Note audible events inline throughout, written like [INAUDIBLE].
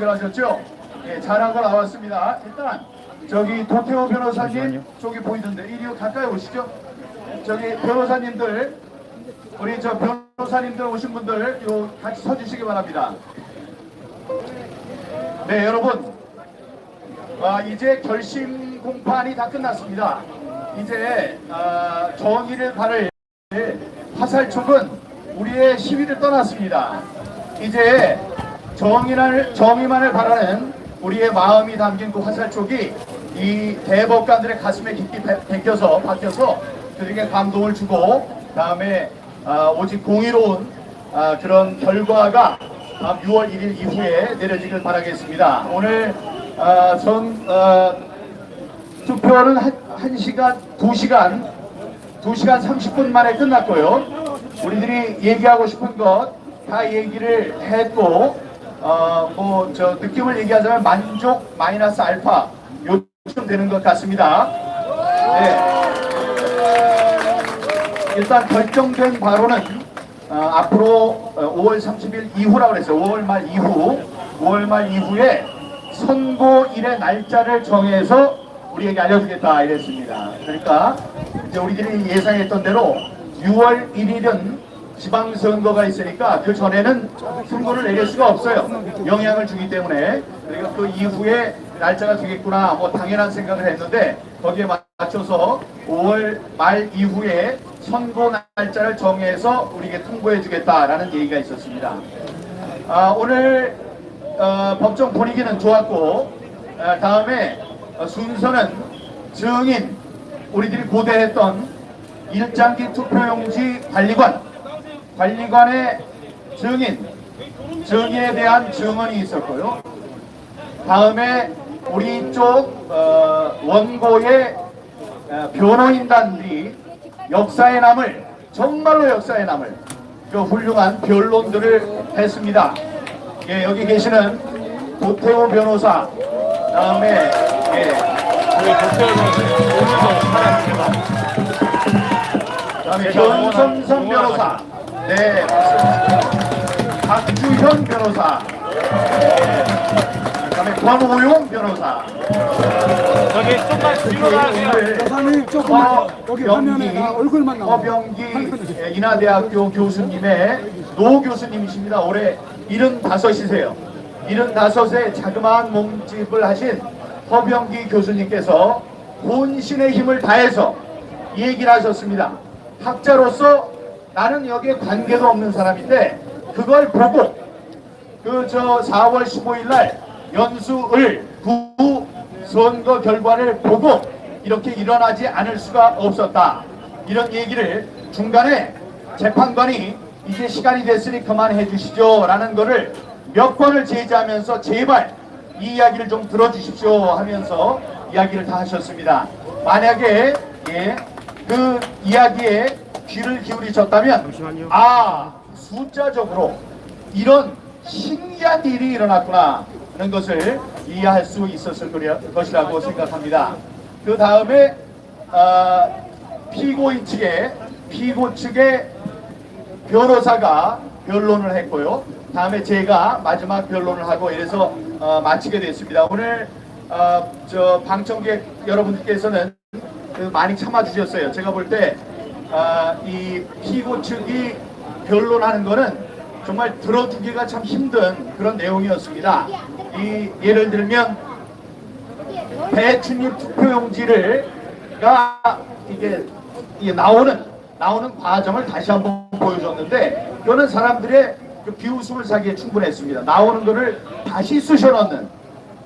연결하셨죠? 예, 잘하고 나왔습니다. 일단 저기 도태호 변호사님. 저기 보이던데 이리 가까이 오시죠. 저기 변호사님들 우리 저 변호사님들 오신 분들 요 같이 서주시기 바랍니다. 네 여러분 아, 이제 결심 공판이 다 끝났습니다. 이제 아, 정의를 바를 화살촉은 우리의 시위를 떠났습니다. 이제 정의를, 정의만을 바라는 우리의 마음이 담긴 그 화살촉이 이 대법관들의 가슴에 깊이 배- 베껴서 박혀서 그들에게 감동을 주고 다음에 아, 오직 공의로운 아, 그런 결과가 다음 6월 1일 이후에 내려지길 바라겠습니다. 오늘 아, 전 아, 투표는 한, 1시간, 2시간, 2시간 30분 만에 끝났고요. 우리들이 얘기하고 싶은 것 다 얘기를 했고, 어, 뭐, 저, 느낌을 얘기하자면 만족 마이너스 알파 요쯤 되는 것 같습니다. 네. 일단 결정된 바로는 어, 앞으로 어, 5월 30일 이후라고 그랬어요. 5월 말 이후, 5월 말 이후에 선고일의 날짜를 정해서 우리에게 알려주겠다 이랬습니다. 그러니까 이제 우리들이 예상했던 대로 6월 1일은 지방선거가 있으니까 그 전에는 선거를 내릴 수가 없어요. 영향을 주기 때문에. 그러니까 그 이후에 날짜가 되겠구나 뭐 당연한 생각을 했는데 거기에 맞춰서 5월 말 이후에 선거 날짜를 정해서 우리에게 통보해 주겠다라는 얘기가 있었습니다. 아, 오늘 어, 법정 분위기는 좋았고 아, 다음에 어, 순서는 증인 우리들이 고대했던 일장기 투표용지 관리관 관리관의 증인 증인에 대한 증언이 있었고요. 다음에 우리 쪽 어, 원고의 어, 변호인단들이 역사에 남을 정말로 역사에 남을 그 훌륭한 변론들을 했습니다. 예, 여기 계시는 도태호 변호사 다음에 예, 도태호 오면서 사랑합니다. 그다음에 변선성 변호사 네 맞습니다. 박주현 변호사 네. 그다음에 권오용 변호사 저기 좀만 뒤로 나가세요. 변호사님 조금만 여기 화면에 허병기, 나 얼굴만 나와. 허병기 예, 인하대학교 교수님의 노 교수님이십니다. 올해 75이세요. 75세 자그마한 몸집을 하신 허병기 교수님께서 본신의 힘을 다해서 이 얘기를 하셨습니다. 학자로서 나는 여기에 관계도 없는 사람인데 그걸 보고 그 저 4월 15일 날 연수을 구 선거 결과를 보고 이렇게 일어나지 않을 수가 없었다. 이런 얘기를 중간에 재판관이 이제 시간이 됐으니 그만해 주시죠 라는 거를 몇 번을 제지하면서 제발 이 이야기를 좀 들어주십시오 하면서 이야기를 다 하셨습니다. 만약에 예, 그 이야기에 귀를 기울이셨다면 잠시만요. 아 숫자적으로 이런 신기한 일이 일어났구나 하는 것을 이해할 수 있었을 것이라고 생각합니다. 그 다음에 어, 피고인 측에 피고 측의 변호사가 변론을 했고요. 다음에 제가 마지막 변론을 하고 이래서 어, 마치게 됐습니다. 오늘 어, 저 방청객 여러분들께서는 그 많이 참아주셨어요. 제가 볼때 이 피고 측이 변론하는 거는 정말 들어주기가 참 힘든 그런 내용이었습니다. 이 예를 들면 대출입 투표용지를가 이게, 나오는 나오는 과정을 다시 한번 보여줬는데 이거는 사람들의 그 비웃음을 사기에 충분했습니다. 나오는 거를 다시 쑤셔 넣는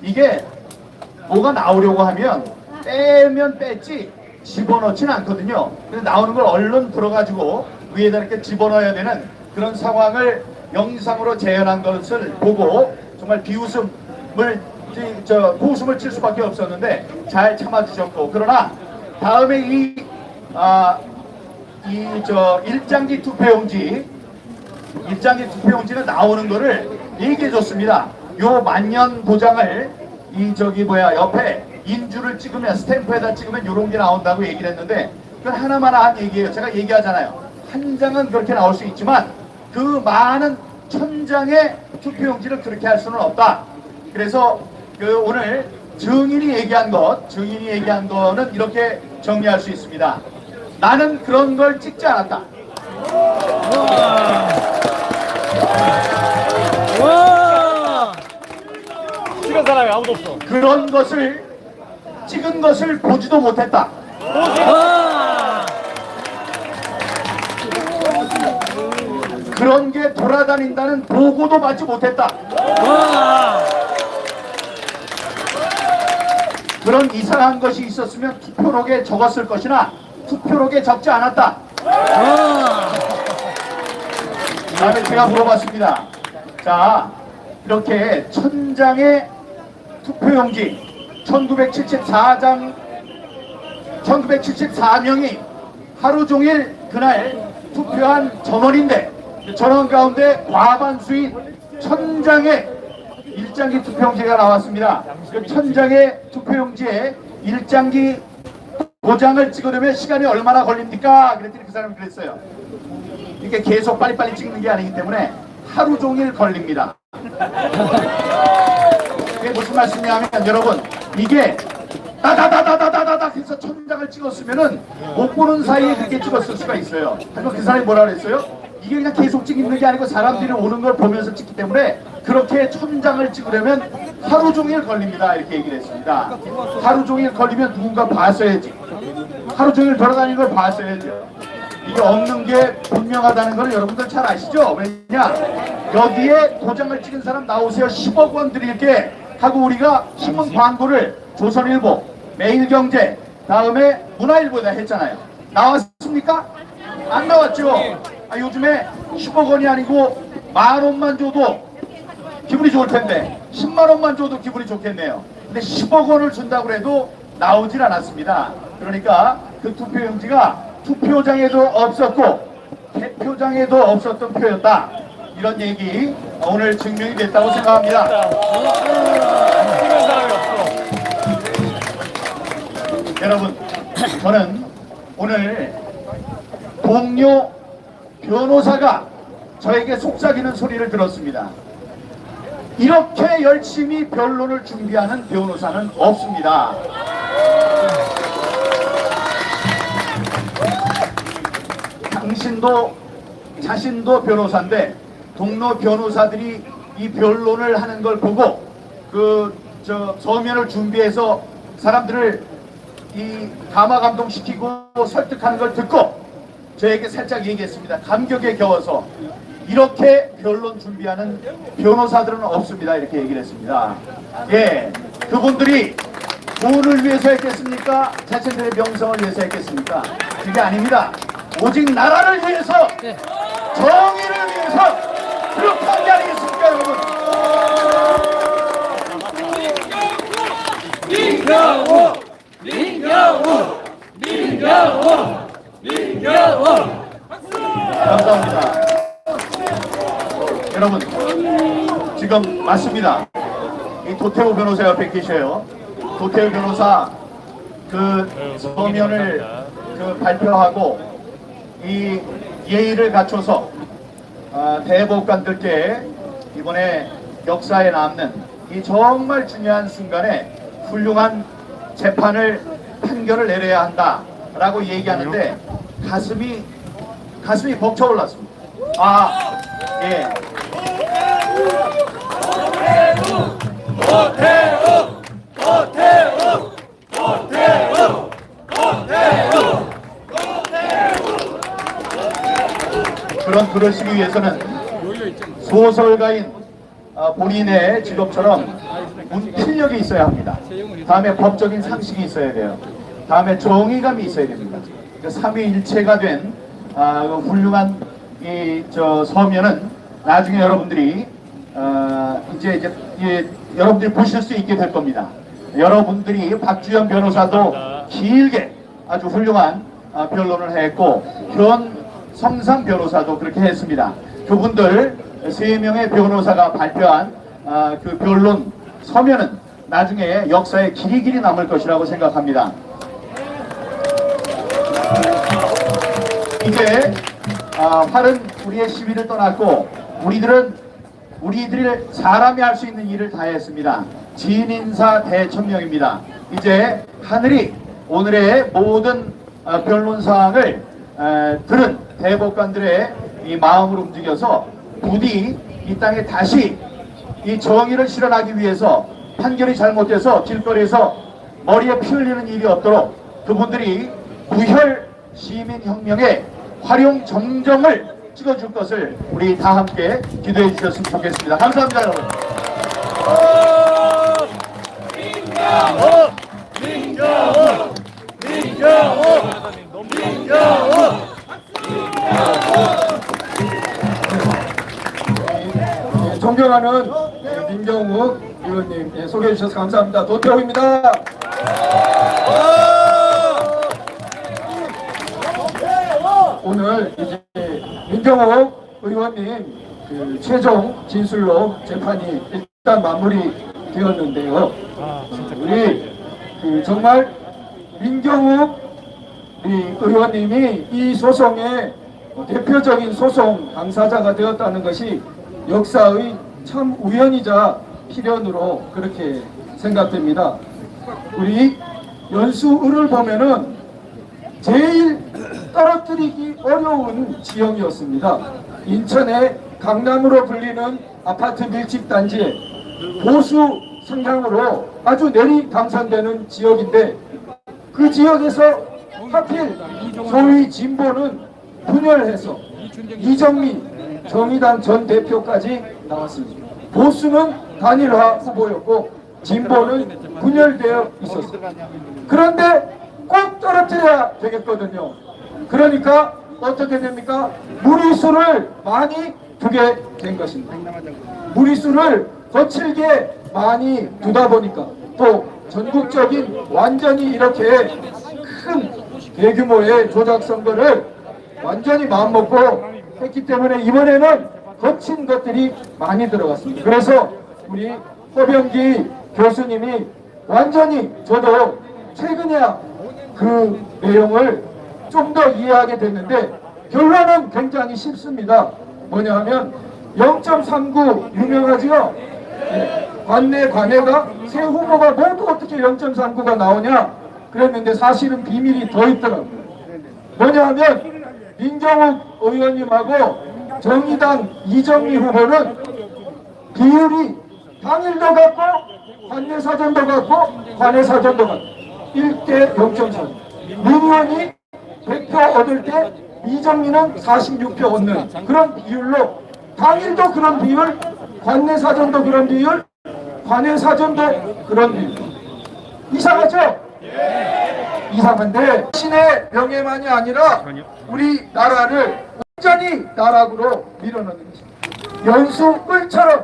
이게 뭐가 나오려고 하면 빼면 뺐지 집어넣지는 않거든요. 근데 나오는 걸 얼른 들어가지고 위에다 이렇게 집어넣어야 되는 그런 상황을 영상으로 재현한 것을 보고 정말 비웃음을 이- 저 고웃음을 칠 수밖에 없었는데 잘 참아주셨고 그러나 다음에 이 아, 이 저 일장기 투표용지 일장기 투표용지는 나오는 거를 얘기해 줬습니다. 요 만년 보장을 이 저기 뭐야 옆에 인주를 찍으면 스탬프에다 찍으면 요런 게 나온다고 얘기를 했는데 그건 하나만 한 얘기예요. 제가 얘기하잖아요. 한 장은 그렇게 나올 수 있지만 그 많은 천 장의 투표용지를 그렇게 할 수는 없다. 그래서 그 오늘 증인이 얘기한 것, 증인이 얘기한 거는 이렇게 정리할 수 있습니다. 나는 그런 걸 찍지 않았다. 와! 찍은 사람이 아무도 없어. 그런 것을 찍은 것을 보지도 못했다. 와! 그런 게 돌아다닌다는 보고도 받지 못했다. 와! 그런 이상한 것이 있었으면 투표록에 적었을 것이나 투표록에 적지 않았다. 와! 다음에 제가 물어봤습니다. 자, 이렇게 천장의 투표용지 1974장 1974명이 하루 종일 그날 투표한 전원인데 전원 가운데 과반수인 천장의 일장기 투표용지가 나왔습니다. 그 천장의 투표용지에 일장기 도장을 찍으려면 시간이 얼마나 걸립니까? 그랬더니 그 사람이 그랬어요. 이게 계속 빨리빨리 찍는 게 아니기 때문에 하루 종일 걸립니다. [LAUGHS] 이게 무슨 말씀이냐면 여러분 이게 따다다다다다다다 해서 천장을 찍었으면은 못 보는 사이에 그렇게 찍었을 수가 있어요. 하지만 그 사람이 뭐라 그랬어요? 이게 그냥 계속 찍는 게 아니고 사람들이 오는 걸 보면서 찍기 때문에 그렇게 천장을 찍으려면 하루 종일 걸립니다. 이렇게 얘기를 했습니다. 하루 종일 걸리면 누군가 봤어야지. 하루 종일 돌아다니는 걸 봤어야죠. 이게 없는 게 분명하다는 걸 여러분들 잘 아시죠? 왜냐? 여기에 도장을 찍은 사람 나오세요. 10억 원 드릴게 하고 우리가 신문 광고를 조선일보, 매일경제, 다음에 문화일보에다 했잖아요. 나왔습니까? 안 나왔죠? 아, 요즘에 10억 원이 아니고 만 원만 줘도 기분이 좋을 텐데 10만 원만 줘도 기분이 좋겠네요. 근데 10억 원을 준다고 해도 나오질 않았습니다. 그러니까 그 투표용지가 투표장에도 없었고 개표장에도 없었던 표였다. 이런 얘기 오늘 증명이 됐다고 생각합니다. 여러분, 저는 오늘 동료 변호사가 저에게 속삭이는 소리를 들었습니다. 이렇게 열심히 변론을 준비하는 변호사는 없습니다. 당신도 자신도 변호사인데 동료 변호사들이 이 변론을 하는 걸 보고 그 저 서면을 준비해서 사람들을 이 감화 감동시키고 설득하는 걸 듣고 저에게 살짝 얘기했습니다. 감격에 겨워서 이렇게 변론 준비하는 변호사들은 없습니다. 이렇게 얘기를 했습니다. 예, 그분들이 돈을 위해서 했겠습니까? 자신들의 명성을 위해서 했겠습니까? 그게 아닙니다. 오직 나라를 위해서, 정의를 위해서 한게 아니겠습니까, 여러분? 감사합니다. 여러분, 지금 맞습니다. 이 도태우 변호사 옆에 계셔요. 도태우 변호사 그 서면을 그 발표하고 이 예의를 갖춰서 아, 대법관들께 이번에 역사에 남는 이 정말 중요한 순간에 훌륭한 재판을 판결을 내려야 한다라고 얘기하는데 가슴이 가슴이 벅차올랐습니다. 아, 예. 그런 그러시기 위해서는 소설가인 아, 본인의 직업처럼 문필력이 있어야 합니다. 다음에 법적인 상식이 있어야 돼요. 다음에 정의감이 있어야 됩니다. 그 삼위일체가 된 아, 그 훌륭한 이 저 서면은 나중에 여러분들이 어, 이제 이제 이, 여러분들이 보실 수 있게 될 겁니다. 여러분들이 박주현 변호사도 길게 아주 훌륭한 아, 변론을 했고 변 성상 변호사도 그렇게 했습니다. 그분들 세 명의 변호사가 발표한 아, 그 변론 서면은 나중에 역사에 길이 길이 남을 것이라고 생각합니다. 이제 아, 활은 우리의 시비를 떠났고 우리들은 우리들이 사람이 할 수 있는 일을 다 했습니다. 진인사 대천명입니다. 이제 하늘이 오늘의 모든 어, 변론 사항을 에, 들은 대법관들의 이 마음을 움직여서 부디 이 땅에 다시 이 정의를 실현하기 위해서 판결이 잘못돼서 길거리에서 머리에 피 흘리는 일이 없도록 그분들이 무혈 시민혁명의 활용 정정을 찍어줄 것을 우리 다 함께 기도해 주셨으면 좋겠습니다. 감사합니다, 여러분. 예, 민경욱 의원님 예, 소개해 주셔서 감사합니다. 도태호입니다. 오늘 이제 민경욱 의원님 그 최종 진술로 재판이 일단 마무리 되었는데요. 우리 그 정말 민경욱 이 의원님이 이 소송의 대표적인 소송 당사자가 되었다는 것이 역사의 참 우연이자 필연으로 그렇게 생각됩니다. 우리 연수을을 보면은 제일 떨어뜨리기 어려운 지역이었습니다. 인천의 강남으로 불리는 아파트 밀집 단지에 보수 성향으로 아주 내리 당선되는 지역인데 그 지역에서 하필 소위 진보는 분열해서 이정미 정의당 전 대표까지 나왔습니다. 보수는 단일화 후보였고 진보는 분열되어 있었습니다. 그런데 꼭 떨어뜨려야 되겠거든요. 그러니까 어떻게 됩니까? 무리수를 많이 두게 된 것입니다. 무리수를 거칠게 많이 두다 보니까 또 전국적인 완전히 이렇게 큰 대규모의 조작 선거를 완전히 마음먹고 했기 때문에 이번에는 거친 것들이 많이 들어갔습니다. 그래서 우리 허병기 교수님이 완전히 저도 최근에야 그 내용을 좀 더 이해하게 됐는데 결론은 굉장히 쉽습니다. 뭐냐 하면 0.39 유명하지요? 예, 관내 관내가 세 후보가 모두 어떻게 0.39가 나오냐 그랬는데 사실은 비밀이 더 있더라고요. 뭐냐 하면 민경욱 의원님하고 정의당 이정미 후보는 비율이 당일도 같고 관내 사전도 같고 관내 사전도 같고 1대 0.4 민의원이 100표 얻을 때 이정미는 46표 얻는 그런 비율로 당일도 그런 비율 관내 사전도 그런 비율 관내 사전도 그런 비율 이상하죠? 이상한데 신의 명예만이 아니라 우리 나라를 완전히 나락으로 밀어넣는 것입니다. 연수 꿀처럼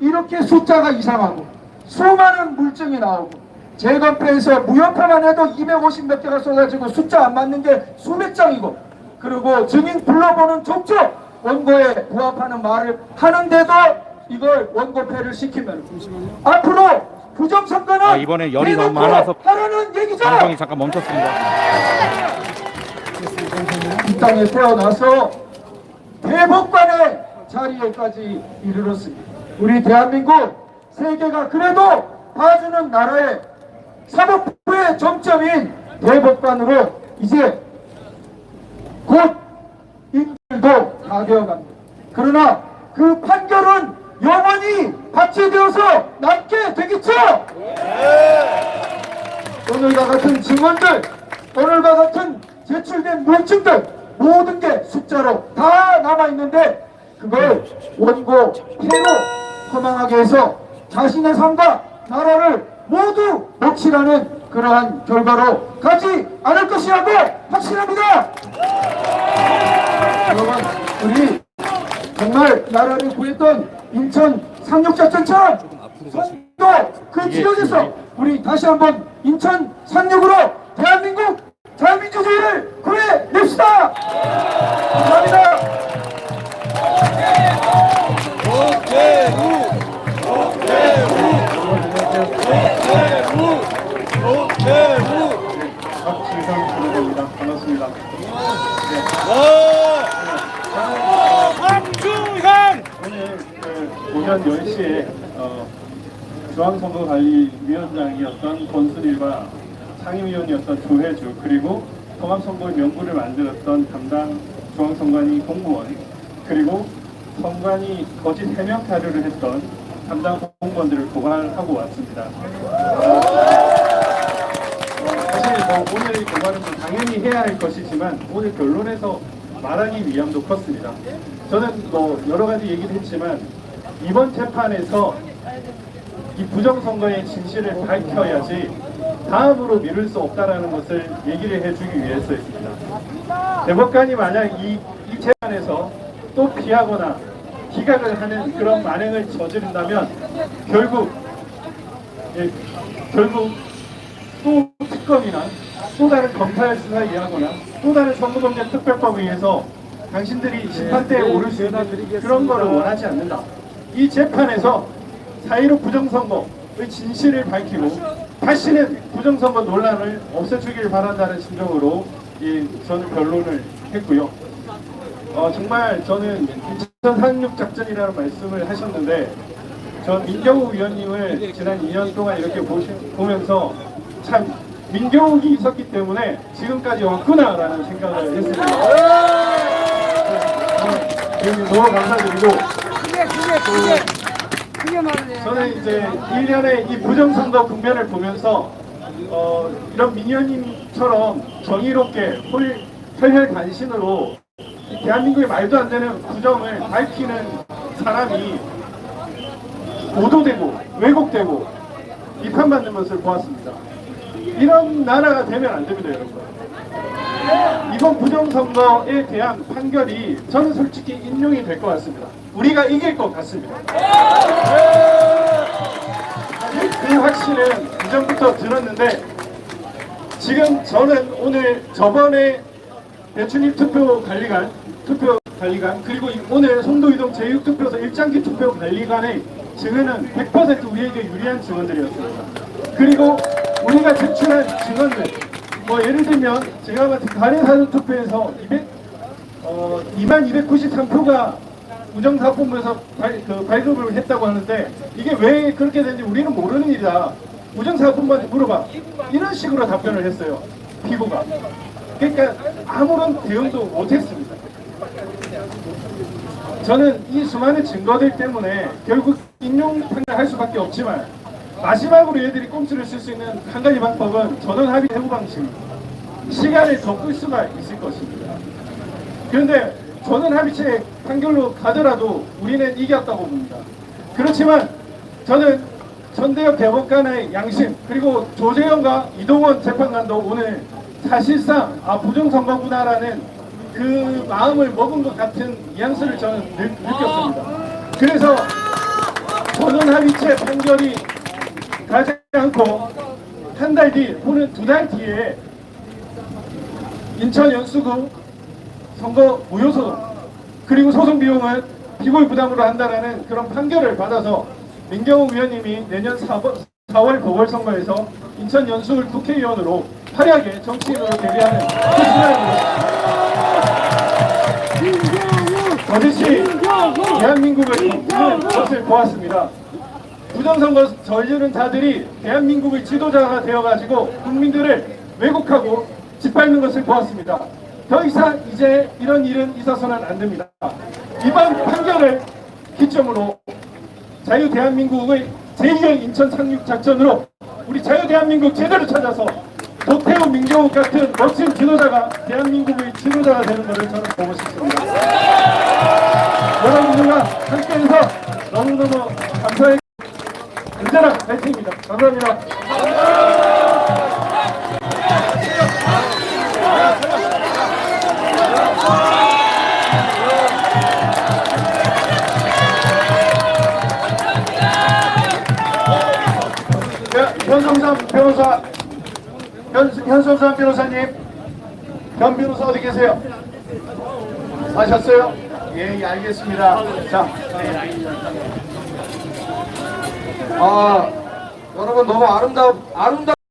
이렇게 숫자가 이상하고 수많은 물증이 나오고 재검표에서 무효표만 해도 250 몇 개가 쏟아지고 숫자 안 맞는 게 수백 장이고 그리고 증인 불러보는 족족 원고에 부합하는 말을 하는데도 이걸 원고패를 시키면 앞으로 부정선거는 아, 이번에 열이 너무 많아서 하라는 얘기죠. 방송이 잠깐 멈췄습니다. 이 땅에 태어나서 대법관의 자리에까지 이르렀습니다. 우리 대한민국 세계가 그래도 봐주는 나라의 사법부의 정점인 대법관으로 이제 곧 인들도 다 되어갑니다. 그러나 그 판결은 영원히 박제되어서 남게 되겠죠? 오늘과 같은 증언들, 오늘과 같은 제출된 물증들 모든 게 숫자로 다 남아 있는데 그걸 원고 폐로 허망하게 해서 자신의 삶과 나라를 모두 몫이라는 그러한 결과로 가지 않을 것이라고 확신합니다. 여러분, 우리 정말 나라를 구했던 인천 상륙작전처럼 선도 그 지역에서 우리 다시 한번 인천 상륙으로 대한민국 자유민주주의를 구해냅시다. 감사합니다. 박지성 선생입니다. 반갑습니다. 황 오늘 그 당시에 어, 중앙선거관리위원장이었던 권순일과 상임위원이었던 조혜주 그리고 통합선거의 명부를 만들었던 담당 중앙선관위 공무원 그리고 선관위 거짓 해명 타료를 했던 담당 공무원들을 고발하고 왔습니다. 사실 뭐 오늘의 고발은 뭐 당연히 해야 할 것이지만 오늘 결론에서 말하기 위함도 컸습니다. 저는 뭐 여러 가지 얘기를 했지만 이번 재판에서 이 부정선거의 진실을 밝혀야지 다음으로 미룰 수 없다라는 것을 얘기를 해주기 위해서였습니다. 대법관이 만약 이, 이 재판에서 또 피하거나 기각을 하는 그런 만행을 저지른다면 결국 예, 결국 또 특검이나 또 다른 검찰 수사에 의하거나 또 다른 선거범죄 특별법에 의해서 당신들이 심판대에 오를 수 있는 그런 거를 원하지 않는다. 이 재판에서 사이로 부정선거의 진실을 밝히고 다시는 부정선거 논란을 없애주길 바란다는 심정으로 이 저는 변론을 했고요. 어, 정말 저는 2036 작전이라는 말씀을 하셨는데 전 민경욱 위원님을 지난 2년 동안 이렇게 보시, 보면서 참 민경욱이 있었기 때문에 지금까지 왔구나라는 생각을 했습니다. 네, 너무 감사드리고 저는 이제 1년의 이 부정선거 국면을 보면서 어, 이런 민현님처럼 정의롭게 홀, 혈혈 단신으로 대한민국의 말도 안 되는 부정을 밝히는 사람이 보도되고 왜곡되고 비판받는 것을 보았습니다. 이런 나라가 되면 안 됩니다, 여러분. 이번 부정선거에 대한 판결이 저는 솔직히 인용이 될 것 같습니다. 우리가 이길 것 같습니다. 그 확신은 이전부터 들었는데 지금 저는 오늘 저번에 대출입 투표 관리관 투표 관리관 그리고 이- 오늘 송도이동 제6투표소 일장기 투표 관리관의 증언은 100% 우리에게 유리한 증언들이었습니다. 그리고 우리가 제출한 증언들 뭐 예를 들면 제가 같은 가래사전 투표에서 200 어, 2만 293표가 우정사업본부에서 발, 그 발급을 했다고 하는데 이게 왜 그렇게 되는지 우리는 모르는 일이다. 우정사업본부한테 물어봐. 이런 식으로 답변을 했어요. 피고가. 그러니까 아무런 대응도 못했습니다. 저는 이 수많은 증거들 때문에 결국 인용 판결할 수밖에 없지만 마지막으로 얘들이 꼼수를 쓸 수 있는 한 가지 방법은 전원 합의 해부 방식입니다. 시간을 더 끌 수가 있을 것입니다. 그런데 저는 합의체 판결로 가더라도 우리는 이겼다고 봅니다. 그렇지만 저는 전대협 대법관의 양심 그리고 조재현과 이동원 재판관도 오늘 사실상 아 부정선거구나라는 그 마음을 먹은 것 같은 뉘앙스를 저는 느, 느꼈습니다. 그래서 저는 합의체 판결이 가지 않고 한 달뒤 또는 두달 뒤에 인천 연수구 선거 무효소송 그리고 소송 비용은 피고의 부담으로 한다라는 그런 판결을 받아서 민경욱 위원님이 내년 4월, 4월 보궐선거에서 인천 연수을 국회의원으로 화려하게 정치인으로 데뷔하는 그 순간입니다. 거짓이 대한민국을 이끄는 것을 보았습니다. 부정선거 저지른 자들이 대한민국의 지도자가 되어가지고 국민들을 왜곡하고 짓밟는 것을 보았습니다. 더 이상 이제 이런 일은 있어서는 안 됩니다. 이번 판결을 기점으로 자유 대한민국의 제2의 인천 상륙 작전으로 우리 자유 대한민국 제대로 찾아서 도태우 민경욱 같은 멋진 지도자가 대한민국의 지도자가 되는 것을 저는 보고 싶습니다. 여러분들과 함께해서 너무너무 감사해 언제나 파이팅입니다. 감사합니다. 현- 현성삼 변호사, 현, 현성삼 변호사님, 변 변호사 어디 계세요? 하셨어요? 예, 예, 알겠습니다. 자, 아 여러분 너무 아름다운 아름다운